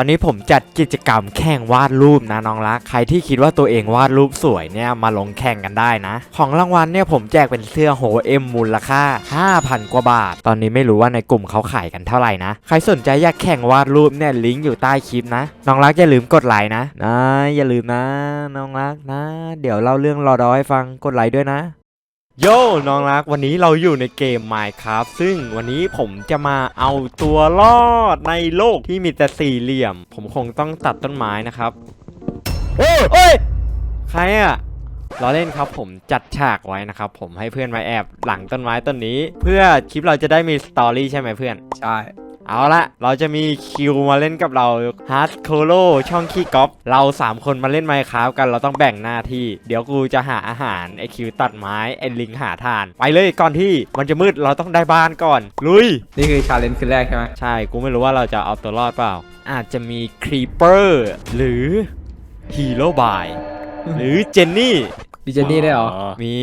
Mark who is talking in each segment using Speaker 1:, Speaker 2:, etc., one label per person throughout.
Speaker 1: ตอนนี้ผมจัดกิจกรรมแข่งวาดรูปนะน้องรัก ใครที่คิดว่าตัวเองวาดรูปสวยเนี่ยมาลงแข่งกันได้นะ ของรางวัลเนี่ยผมแจกเป็นเสื้อโฮเอ็มมูลค่า 5,000 กว่าบาท ตอนนี้ไม่รู้ว่าในกลุ่มเขาขายกันเท่าไหร่นะ ใครสนใจอยากแข่งวาดรูปเนี่ยลิงก์อยู่ใต้คลิปนะ น้องรักอย่าลืมกดไลค์นะ นะอย่าลืมนะ น้องรักนะ เดี๋ยวเล่าเรื่องรอดอให้ฟังกดไลค์ด้วยนะ โย่น้องรักวันนี้เราอยู่ในเกม Minecraft ซึ่งวันนี้ผมจะมาเอาตัวรอดในโลกที่มีแต่สี่เหลี่ยม ผมคงต้องตัดต้นไม้นะครับโอ้ยโอ้ยใครอะเราเล่นครับผมจัดฉากไว้นะครับผมให้เพื่อนมาแอบหลังต้นไม้ต้นนี้ เพื่อคลิปเราจะได้มีสตอรี่ใช่ไหมเพื่อน
Speaker 2: ใช่
Speaker 1: เอาละเราจะมีคิวมาเล่นกับเราฮาร์ดโคโลช่องขี้ก๊อฟเรา 3 คนมาเล่นไมค์คราฟกันเราต้องแบ่งหน้าที่ เดี๋ยวกูจะหาอาหารไอคิวตัดไม้ไอลิงหาทาน ไปเลยก่อนที่มันจะมืดเราต้องได้บ้านก่อน ลุย
Speaker 2: นี่คือชาเลนจ์คืนแรกใช่ไหม
Speaker 1: ใช่กูไม่รู้ว่าเราจะเอาตัวรอดเปล่า อาจจะมีครีเปอร์หรือฮีโร่บายหรือเจนนี่
Speaker 2: ดิเจนี่ได้เหรอ
Speaker 1: มี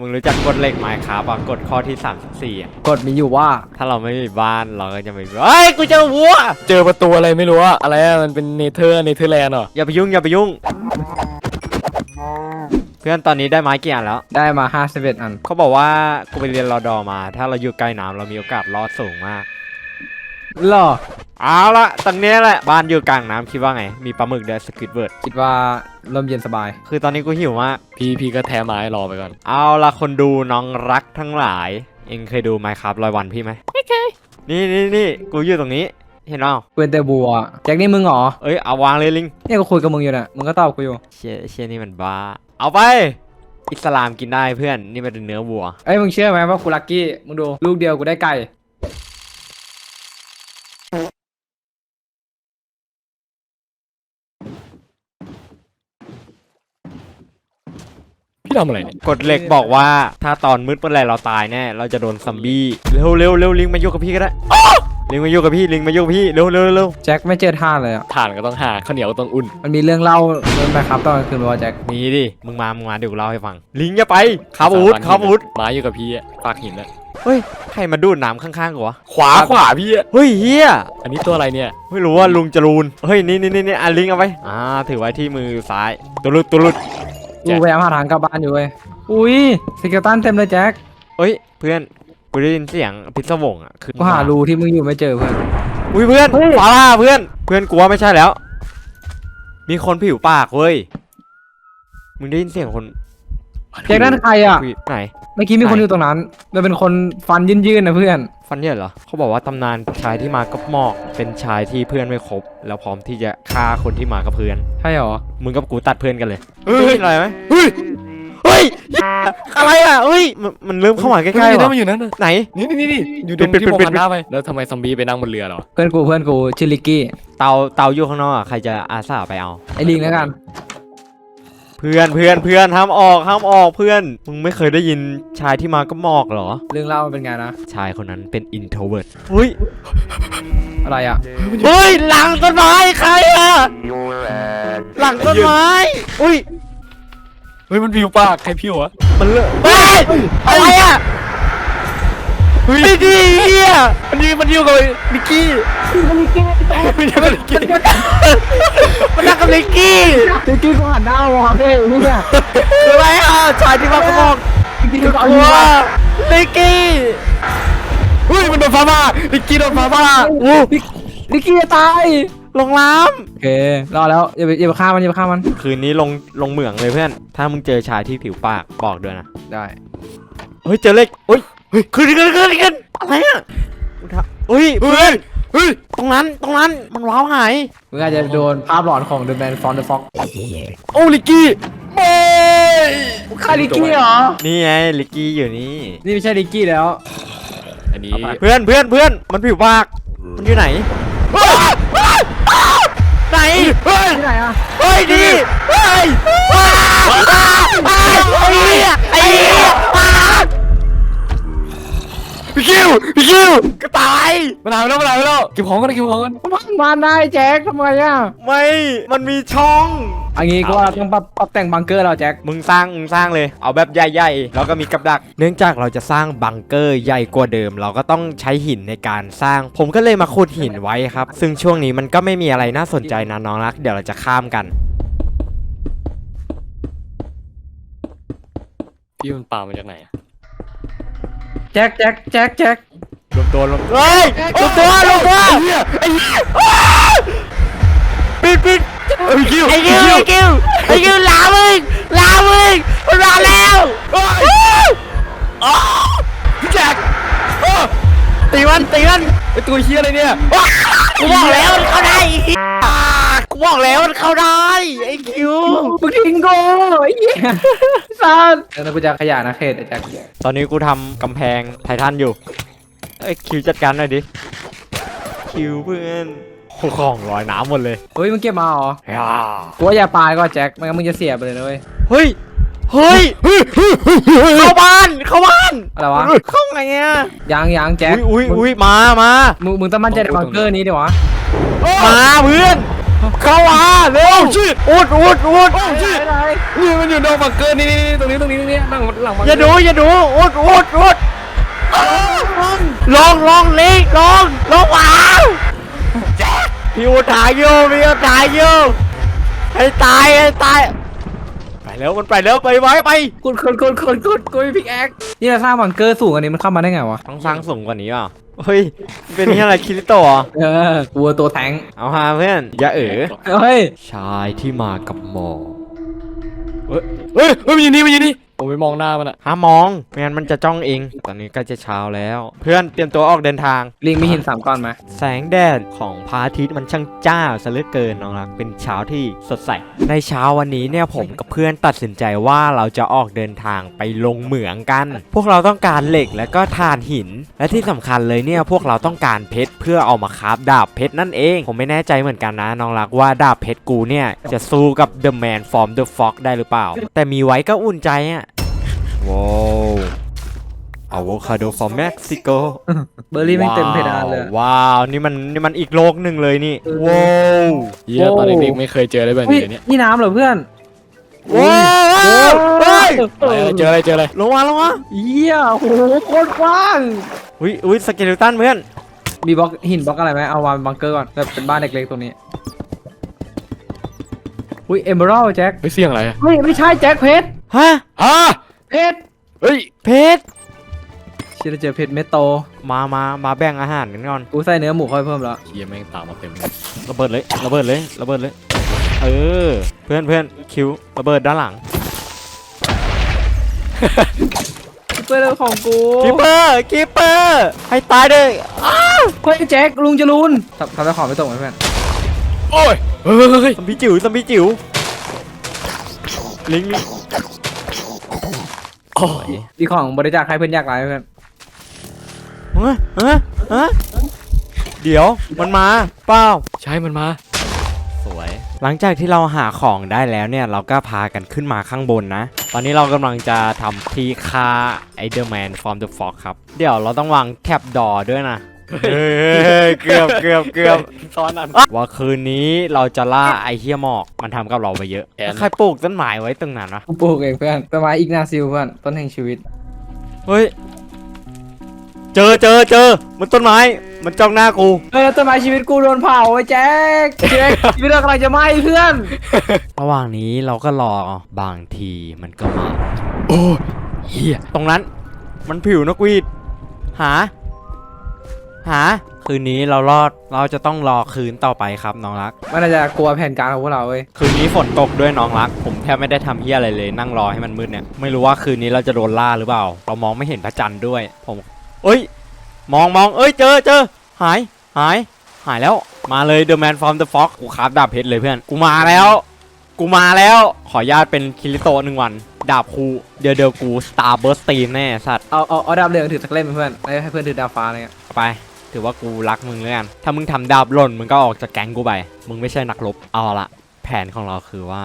Speaker 1: มึงรู้จักกฎเหล็กไมค์คราฟอะกฎข้อที่ 34อะ
Speaker 2: กดมีอยู่ว่า
Speaker 1: ถ้าเราไม่มีบ้านเราก็จะไม่เฮ้ย กูเจอวัว
Speaker 3: เจอประตูอะไรไม่รู้อะอะไรอะมันเป็นเนเธอร์เนเธอร์แลนด์เหรอ
Speaker 1: อย่าไปยุ่ง อย่าไปยุ่ง เพื่อนตอนนี้ได้ไม้กี่อันแล้ว
Speaker 2: ได้มา51อัน
Speaker 1: เขาบอกว่ากูไปเรียนรอดอมา ถ้าเราอยู่ใกล้น้ำเรามีโอกาสรอดสูงมาก
Speaker 2: หรอ
Speaker 1: เอาละตรงนี้แหละบ้านอยู่กลางน้ำคิดว่าไง มีปลาหมึกด้วยสควิดเบิร์ด
Speaker 2: คิดว่าลมเย็นสบาย
Speaker 1: คือตอนนี้กูหิวมาก
Speaker 3: พี่พี่ก็แท้ไม้รอไปก่อน
Speaker 1: เอาละคนดูน้องรักทั้งหลาย เองเคยดูไหมครับรอยวันพี่ไหมไม่เคยนี่นี่นี่กูอยู่ตรงนี้เห็นเปล่า
Speaker 2: เวนเตอร์บัวแจ็คนี่มึงเหรอ
Speaker 1: เอ้ยเอาวางเลยลิง
Speaker 2: เนี่ยกูคุยกับมึงอยู่น่ะมึงก็ตอบกูอยู่
Speaker 1: เชี่ยเชี่ยนี่มันบ้า เอาไปอิสลามกินได้เพื่อนนี่มันเป็นเนื้อวัว
Speaker 2: เอ้ยมึงเชื่อไหมว่ากูลักกี้มึงดูลูกเดียวกูได้ไก่
Speaker 3: พี่ทำอะไรเนี่ย
Speaker 1: กฎเหล็กบอกว่าถ้าตอนมืดเมื่อไหรเราตายแน่เราจะโดนซัมบี้เร็วเร็วเร็วลิงมายุ่งกับพี่ก็ได้อ้อลิงมายุ่งกับพี่ลิงมายุ่งกับพี่เร็วเร็วเร็ว
Speaker 2: แจ็คไม่เจอท่าเลยอะ
Speaker 3: ถ่านก็ต้องหาข้าวเหนียวก็ต้องอุ่น
Speaker 2: มันมีเรื่องเล่าเรื่องนะครับตอนกลางคืนบอกว่าแจ็ค
Speaker 1: มีดิมึงมามึงมาเดี๋ยวกูเล่าให้ฟัง ลิงอย่าไปขับอาวุธขับอาวุธ
Speaker 3: ไม้อยู่กับพี่อะปากหินอะ
Speaker 1: เฮ้ยใครมาดูดน้ำข้างๆกูวะ
Speaker 3: ขวาขวาพี่อะ
Speaker 1: เฮ้ยเฮีย
Speaker 3: อันนี้ตัวอะไรเนี่ย
Speaker 1: ไม่รู้ว่าลุงจรูนเฮ้ยนี่นี่นี่นี่อะลิงเอาไปอ่าถือไว้ที่มือซ้ายตุลุดตุลุด
Speaker 2: กูพยายามหาทางกลับบ้านอยู่เว้ยอุ้ยสเกลตันเต็มเลยแจ็ค
Speaker 1: เฮ้ยเพื่อนกูได้ยินเสียงพิศวงอะคือ
Speaker 2: กูหารูที่มึงอยู่ไม่เจอเพื่อน
Speaker 1: อุ้ยเพื่อน
Speaker 2: เฮ้ย
Speaker 1: ฟาร่าเพื่อนเพื่อนกูว่าไม่ใช่แล้ว มีคนผิวปากเว้ยมึงได้ยินเสียงคน
Speaker 2: แจ็คนั่นใครอะ
Speaker 1: ผิวไหน
Speaker 2: เมื่อกี้มีคนอยู่ตรงนั้นแล้วเป็นคนฟันยื่นๆนะเพื่อน
Speaker 1: ฟันเนี่ยเหรอ เขาบอกว่าตำนานชายที่มากับหมอก เป็นชายที่เพื่อนไม่ครบแล้วพร้อมที่จะฆ่าคนที่มากับเพื่อน
Speaker 2: ใช่เหรอ
Speaker 1: มึงกับกูตัดเพื่อนกันเลย
Speaker 3: เฮ้ย
Speaker 1: ได้ยินอะไรไหม
Speaker 3: เฮ้ย
Speaker 1: เฮ้ยเหี้ยอะไรอะเฮ้ยมันมันเริ่มเข้ามาใกล้ๆ
Speaker 3: ๆ
Speaker 1: เหรอ
Speaker 3: มันอยู่นั่นน่ะ
Speaker 1: ไหน
Speaker 3: นี่นี่นี่อยู่ตรง
Speaker 1: ปิด
Speaker 3: ที่
Speaker 1: ปิด
Speaker 3: ผม
Speaker 1: ปิด
Speaker 3: หันหน้าไป แล้วทำไมซอมบี้ไปนั่งบนเรือเหรอ
Speaker 2: เพื่อนกูเพื่อนกูชื่อลิกกี้
Speaker 1: เตาเตาอยู่ข้างนอกอะใครจะอาสาไปเอา
Speaker 2: ไอ้ลิงแล้วกัน
Speaker 1: เพื่อนเพื่อนเพื่อนห้ามออกห้ามออกเพื่อน มึงไม่เคยได้ยินชายที่มากับหมอกเหรอ
Speaker 2: เรื่องเล่ามันเป็นไงนะ
Speaker 1: ชายคนนั้นเป็น introvert เฮ้ย
Speaker 2: อะไรอะ
Speaker 1: เฮ้ย หลังต้นไม้ใครอะหลังต้นไม้อุ้ย
Speaker 3: เฮ้ย มันผิวปาก ใครผิวอะ
Speaker 1: มันเลอะเฮ้ยอะไรอะ
Speaker 3: เฮ้ย
Speaker 1: ไม่ดีเฮีย
Speaker 3: มันยืนมันยู่กับนิกกี้มันอยู่กับนิกกี้
Speaker 1: มันนั่งกับลิกกี้
Speaker 2: ลิกกี้กูหันหน้ามองเฮ้เนี่ย
Speaker 1: คือะไรอะชายที่มากับหมอก
Speaker 2: ลิกกี้กูเอา
Speaker 1: ก
Speaker 2: อ
Speaker 1: ลั
Speaker 2: ยู่
Speaker 1: ว
Speaker 2: ว่ะ
Speaker 1: ลิกกี้
Speaker 3: เฮ้ยมันโดนฟ้าผ่านิกกี้โดนฟ้าผ่า
Speaker 1: อู้
Speaker 2: ลิกกี้จะตาย
Speaker 1: ลงน้
Speaker 2: โอเครอแล้วอย่าไปอย่าไปฆ่ามันอย่าไปฆ่ามัน
Speaker 1: คืนนี้ลงลงเหมืองเลยเพื่อน ถ้ามึงเจอชายที่ผิวปากบอกด้วยนะ
Speaker 2: ได้
Speaker 1: เฮ้ยเจอเล็กเฮ้ย เฮ้ยขึ้นขึ้นขึ้นขึ้นอะไรอะมึงทำเฮ้ยเพื่อน
Speaker 3: เฮ้ย
Speaker 1: ตรงนั้นตรงนั้นมันว้าวหาย
Speaker 2: มึงอาจจะโดนภาพหลอนของ The Man from the Fox
Speaker 3: โอ้ลิกกี้โอ้ย
Speaker 2: ฆ่าลิกกี้เหรอ
Speaker 1: นี่ไงลิกกี้อยู่นี่
Speaker 2: นี่ไม่ใช่ลิกกี้แล้ว
Speaker 3: อันนี้
Speaker 1: เพื่อนเพื่อนเพื่อนมันผิวปากมันอยู่ไหนไหน
Speaker 3: เฮ้ย
Speaker 2: ที่ไหนอะ
Speaker 1: เฮ้ยดีเฮ้ยว้าวว้าวว้าวไอ้เหี้ยไอ้เหี้ยว้าว
Speaker 3: พี่คิวพี่คิว
Speaker 1: ก็ตาย
Speaker 3: มาหาไปแล้วมาหาไปแล้วเก็บของกันเก็บของกัน
Speaker 2: มันมาได้แจ็คทำไมอะ
Speaker 1: ไม่ มันมีช่อง
Speaker 2: อันนี้ก็ว่าเราต้องปรับปรับแต่งบังเกอร์เราแจ็ค
Speaker 1: มึงสร้าง มึงสร้างเลย เอาแบบใหญ่ๆ แล้วก็มีกับดัก เนื่องจากเราจะสร้างบังเกอร์ใหญ่กว่าเดิม เราก็ต้องใช้หินในการสร้าง ผมก็เลยมาขุดหินไว้ครับ ซึ่งช่วงนี้มันก็ไม่มีอะไรน่าสนใจนะน้องรัก เดี๋ยวเราจะข้ามกัน
Speaker 3: พี่มันป่ามาจากไหนอะ
Speaker 2: แจ็คแจ็คแจ็คแจ็ค
Speaker 1: ลงตัวลงเฮ้ยลงตัวลงตัว
Speaker 3: ไอ้เหี้ยไอ้เหี้ย
Speaker 1: ปิดปิด
Speaker 3: เอ้ยพี่คิว
Speaker 1: ไอ้คิวไอ้คิวไอ้คิวลามึงลามึงมันมาแล้ว
Speaker 3: พี่แจ็คเออ
Speaker 1: ตีมันตีมัน
Speaker 3: ไอ้ตัวเหี้ยอะไรเนี่ย
Speaker 1: กูบอกแล้วมันเข้าได้ไอ้เหี้ยกู บอกแล้วมันเข้าได้ไอ้คิว
Speaker 2: มึงทิ้งกูไอ้เหี้ยสัสเดี๋ยวกูจะขยะนะเขตไอ้แจ็ค
Speaker 1: ตอนนี้กูทำกำแพงไททันอยู่ไอ้ยคิวจัดการหน่อยดิ คิวเพื่อนโอ้ของลอยน้ำหมดเลย
Speaker 2: เฮ้ยมึงเก็บมาเหรอ
Speaker 1: อ่า
Speaker 2: กูว่าอย่าปาก็แจ็คไม่งั้นมึงจะเสียไปเลยนะเว้ย
Speaker 1: เฮ้ย เฮ้ย เข้าบ้าน เข้าบ้าน
Speaker 2: อะไรวะ
Speaker 1: เข้าไงอะ
Speaker 2: ยังยังแจ็ค
Speaker 1: อุ้ยอุ้ย
Speaker 2: มึง
Speaker 1: อุ้ยมามา
Speaker 2: มึงมึงต้องมั่นใจในบังเกอร์นี้ดิวะ
Speaker 1: มาเพื่อน เข้ามาเร็วอุดอุดอุด
Speaker 2: ได้
Speaker 3: นี่มันอยู่นอกบังเกอร์นี่นี่นี่ตรงนี้ตรงนี้ตรงนี้นั่งหลังบังเกอร์
Speaker 1: อย่าดูอย่าดูอุดอุดอุดลองลองลิงลองลองว้าวพี่อุดถ่ายอยู่พี่อุดถ่ายอยู่ให้ตายให้ตายไปแล้วมันไปแล้วไปไว้ไป
Speaker 2: กดกดกดกดกดกูมีพิกแอคนี่เราสร้างบังเกอร์สูงอันนี้มันเข้ามาได้ไงวะ
Speaker 1: ต้องสร้างสูงกว่านี้อะ เฮ้ย เป็นนี่อะไรคิริโตะเหรอ
Speaker 2: เออกูตัวแทง
Speaker 1: เอาฮาเพื่อนอย่าเอ๋อ
Speaker 2: เฮ้ย
Speaker 1: ชายที่มากับหมอก
Speaker 3: เฮ้ยเฮ้ยมันอยู่นี่มันอยู่นี่ ผมไปมองหน้ามันอะ
Speaker 1: ห้ามมองไม่งั้นมันจะจ้องเอง ตอนนี้ก็จะเช้าแล้ว เพื่อนเตรียมตัวออกเดินทาง
Speaker 2: ลิงมีหินสามก้อนไหม
Speaker 1: แสงแดดของพระอาทิตย์มันช่างจ้าซะเหลือเกินน้องรักเป็นเช้าที่สดใส ในเช้าวันนี้เนี่ยผมกับเพื่อนตัดสินใจว่าเราจะออกเดินทางไปลงเหมืองกัน พวกเราต้องการเหล็กและก็ถ่านหิน และที่สำคัญเลยเนี่ยพวกเราต้องการเพชรเพื่อเอามาคราฟดาบเพชรนั่นเอง ผมไม่แน่ใจเหมือนกันนะน้องรักว่าดาบเพชรกูเนี่ยจะสู้กับ The Man from the Fox ได้หรือเปล่า แต่มีไว้ก็อุ่นใจอะ ว้าวอะโวคาโด from Mexico
Speaker 2: เบอร์รี่ไม่งเต็มเพดานเลยอะ
Speaker 1: ว้าว นี่มันนี่มันอีกโลกหนึ่งเลยนี่
Speaker 2: เออ
Speaker 1: ว้าว
Speaker 3: เหี้ยตอนเด็กๆไม่เคยเจออะไรแบบ
Speaker 2: เฮ้ย
Speaker 3: นี้เลยเนี่ย
Speaker 2: นี่น้ำเหรอเพื่อน
Speaker 1: ว้าวเฮ้ย
Speaker 3: อะไรอะเจออะไรเจออะไร
Speaker 1: ลงมาลงมา
Speaker 2: เยี่ยโอ้โหโคตรกว้าง
Speaker 1: อุ้ยอุ้ยสเกเลตันเพื่อน
Speaker 2: มีบล็อกหินบล็อกอะไรไหมเอาวางบังเกอร์ก่อนแบบเป็นบ้านเล็กๆตรงนี้ อุ้ยเอเมอรัลแจ็ค
Speaker 3: เฮ้ยเสียงอะไรอะ
Speaker 2: เฮ้ยไม่ใช่แจ็คเพชร
Speaker 1: ฮะ
Speaker 3: ฮะ
Speaker 2: เพชร
Speaker 3: เฮ้ย
Speaker 1: เพชร
Speaker 2: เชื่อเจอเพชรเม็ดโต
Speaker 1: มามามาแบ่งอาหารกันก่อน
Speaker 2: กูใส่เนื้อหมูเข้าไปเพิ่มแล้ว
Speaker 3: เฮียแม่งตามมาเต็มเลย
Speaker 1: ระเบิดเลยระเบิดเลยระเบิดเลย เออ เพื่อนเพื่อนคิวระเบิดด้านหลัง
Speaker 2: เพื่อนของกู
Speaker 1: คีเปอร์คีเปอร์ให้ตายเลย
Speaker 2: เฮ้ยแจ็คลุงจรูนทำทำให้ของไม่ตกไหมเพื่อน
Speaker 3: โอ้ยเฮ้ย
Speaker 1: ซอมบี้จิ๋วซอมบี้จิ๋วลิงลิง
Speaker 3: โอ้ย
Speaker 2: ดีของบริจาคให้เพื่อนยากไร้เพื่อน
Speaker 1: เฮ้ยเฮ้ยเฮ้ยเดี๋ยวมันมาเปล่า
Speaker 3: ใช่มันมา
Speaker 1: สวย หลังจากที่เราหาของได้แล้วเนี่ย เราก็พากันขึ้นมาข้างบนนะ ตอนนี้เรากำลังจะทำที่ฆ่าไอเดอร์แมนฟอร์มเดอะฟ็อกครับ เดี๋ยวเราต้องวางแคปดอด้วยนะ เฮ้ยเกือบเกือบเกือบ
Speaker 3: ซ้อนอัน
Speaker 1: ว่าคืนนี้เราจะล่าไอเฮียหมอกมันทำกับเราไปเยอะ
Speaker 3: แอน
Speaker 1: ใครปลูกต้นไม้ไว้ตรงนั้นวะ
Speaker 2: กูปลูกเองเพื่อนต้นไม้อีกนาซิลเพื่อนต้นแห่งชีวิต
Speaker 1: เฮ้ยเจอเจอเจอมันต้นไม้มันจ้องหน้ากู
Speaker 2: เฮ้ยแล้วต้นไม้ชีวิตกูโดนเผาไอ้แจ็คแจ็คชีวิตเรากำลังจะไหม้เพื่อน
Speaker 1: ระหว่างนี้เราก็รอบางทีมันก็มา
Speaker 3: โอ้ยเฮีย
Speaker 1: ตรงนั้น มันผิวนกหวีดหา หาคืนนี้เรารอดเราจะต้องรอคืนต่อไปครับน้องรัก
Speaker 2: มันอาจจะกลัวแผนการของพวกเราเว้ย
Speaker 1: คืนนี้ฝนตกด้วยน้องรัก ผมแทบไม่ได้ทำเฮียอะไรเลย นั่งรอให้มันมืดเนี่ยไม่รู้ว่าคืนนี้เราจะโดนล่าหรือเปล่า เรามองไม่เห็นพระจันทร์ด้วย ผม เอ้ย มองมองเอ้ยเจอเจอหายหาย หายแล้วมาเลย The Man from the Fox กูคราฟดาบเพชรเลยเพื่อน กูมาแล้ว กูมาแล้ว ขออนุญาตเป็นคิริโตะหนึ่งวัน ดาบคูเดี๋ยวเดี๋ยวกู Star Burst Steam แน่สัตว์
Speaker 2: เอาเอาเอาดาบเหลืองถือสักเล่มเพื่อนให้ให้เพื่อนถือดาบฟ้าอะไรเงี้ย
Speaker 1: ไป ถือว่ากูรักมึงแล้วกัน ถ้ามึงทำดาบหล่นมึงก็ออกจากแก๊งกูไป มึงไม่ใช่นักรบ เอาละ แผนของเราคือว่า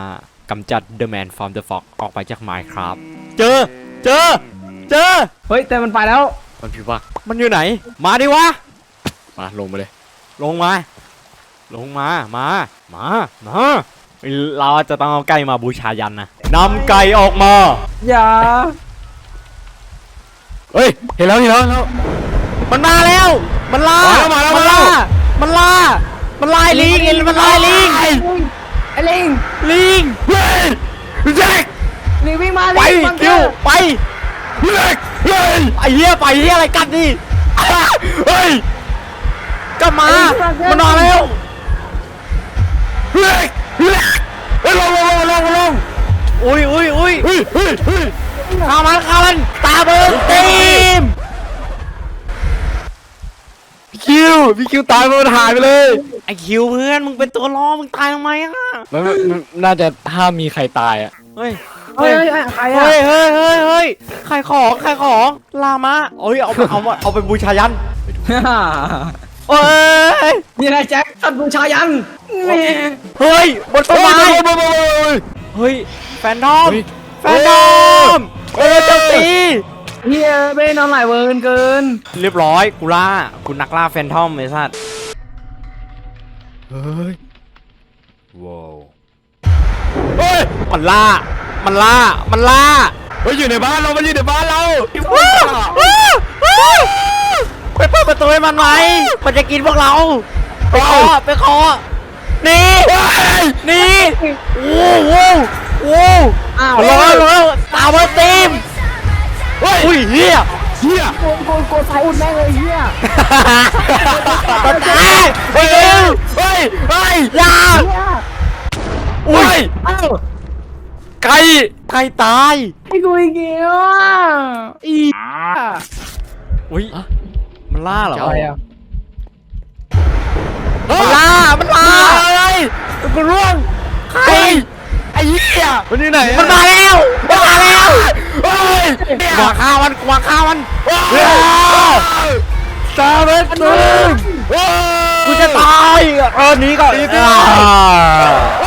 Speaker 1: กำจัด The Man from the Fox ออกไปจาก Minecraft เจอ เจอ เจอ
Speaker 2: เฮ้ยแต่มันไปแล้ว
Speaker 3: มันพิบัก
Speaker 1: มันอยู่ไหน มาดิวะ
Speaker 3: มาลงมาเลย
Speaker 1: ลงมา ลงมา มา มา มา เราจะต้องเอาไก่มาบูชายันนะนำไก่ออกมา
Speaker 2: อย่า
Speaker 3: เฮ้ย เห็นแล้วเห็นแล้วเห็นแล้ว
Speaker 1: มันมาแล้ว มันล่า
Speaker 3: มาแล้ว
Speaker 1: มั
Speaker 3: มาแล้ว
Speaker 1: ล่า มันล่า มันล่าไอ้ลิงเอ็นมันล่าไอ้ลิง
Speaker 2: ไอ้ลิง
Speaker 1: ลิง
Speaker 3: เฮ้ยแจ็ค
Speaker 2: ลิงวิ่งมา
Speaker 1: ไป
Speaker 2: ลิงบังเก
Speaker 1: คิ
Speaker 2: อ
Speaker 1: ว
Speaker 2: ร์
Speaker 1: ไป
Speaker 3: แจ็คเฮ้ย
Speaker 1: ไอ้เหี้ยไปเหี้ยอะไรกันดิ
Speaker 3: เฮ้ย
Speaker 1: กลับมา มันมาแล้ว
Speaker 3: แจ็คแจ็คเฮ้ยลงลงลงลงลง
Speaker 1: อุ้ยอุ้ยอุ้ย
Speaker 3: เฮ้ยเฮ้ยเฮ้ย
Speaker 1: ข้ามันข้ามันตาเบิ้งตีม
Speaker 3: พี่คิวพี่คิวตายมันหายไปเลย
Speaker 1: ไอคิวเพื่อนมึงเป็นตัวล้อมึงตายทำไมอะ
Speaker 3: มันมันมันน่าจะถ้ามีใครตายอะ
Speaker 1: เฮ้ย
Speaker 2: เฮ้ยเฮ้ยเฮ้ยใครอะ
Speaker 1: เฮ้ยเฮ้ยเฮ้ยเฮ้ยใครของใครของลามะเอ้ยเอาเอาเอาเอาไปบูชายันเอ้ย
Speaker 2: นี่นายแจ็คสัตว์บูชายันแหม่
Speaker 1: เฮ้ยบนต้นไม้
Speaker 3: เฮ้ยเฮ้ยเฮ้ยเฮ้ย
Speaker 1: เฮ้ยแฟนทอม
Speaker 3: เฮ้ย
Speaker 1: แฟนทอมเออเจ้าตี
Speaker 2: เฮียไม่ได้นอนหลายเวอร์เกิน
Speaker 1: เรียบร้อยกูล่ากูนักล่าแฟนทอมไอ้สัส
Speaker 3: เฮ้ย
Speaker 1: ว้าว
Speaker 3: เฮ้ย
Speaker 1: มันล่า มันล่า มันล่า
Speaker 3: เฮ้ยอยู่ในบ้านเรามันอยู่ในบ้านเรา
Speaker 1: ไปเปิดประตูให้มันไหมมันจะกินพวกเราไปขอไปขอหนี่หนี่ โอ้โหโอ้โห
Speaker 2: อ้าว
Speaker 1: รอรอตามมาตีม
Speaker 3: เฮ้ย
Speaker 1: อุ้ยเฮีย
Speaker 3: เฮีย
Speaker 2: โกนโกนโกนสายอุดแม่งเลยเฮีย
Speaker 1: ตตายไปเร็ว
Speaker 3: เฮ้ยเฮ้ย
Speaker 1: อย่า
Speaker 2: เฮีย
Speaker 1: อุ้ย
Speaker 2: อ้าว
Speaker 1: ไก่ไก่ตาย
Speaker 2: ไอ้กูอีกแล้วอะอี
Speaker 1: อุ้ยมันล่าเหรอ
Speaker 2: อะไรอะ
Speaker 1: มันล่ามันล่า
Speaker 3: อะไรกูร่วง
Speaker 1: ใคร
Speaker 3: ไอ้เหี้ยมันอยู่ไหนอะ
Speaker 1: มันมาแล้วมันมาแล้ว
Speaker 3: เฮ้ย
Speaker 1: กวางข้าวมันกวางข้าวมัน
Speaker 3: เฮ้ยตาเบ็ดมึง
Speaker 1: กูจะตายเออหนีก่อน
Speaker 3: หนีก่อน
Speaker 1: อ่า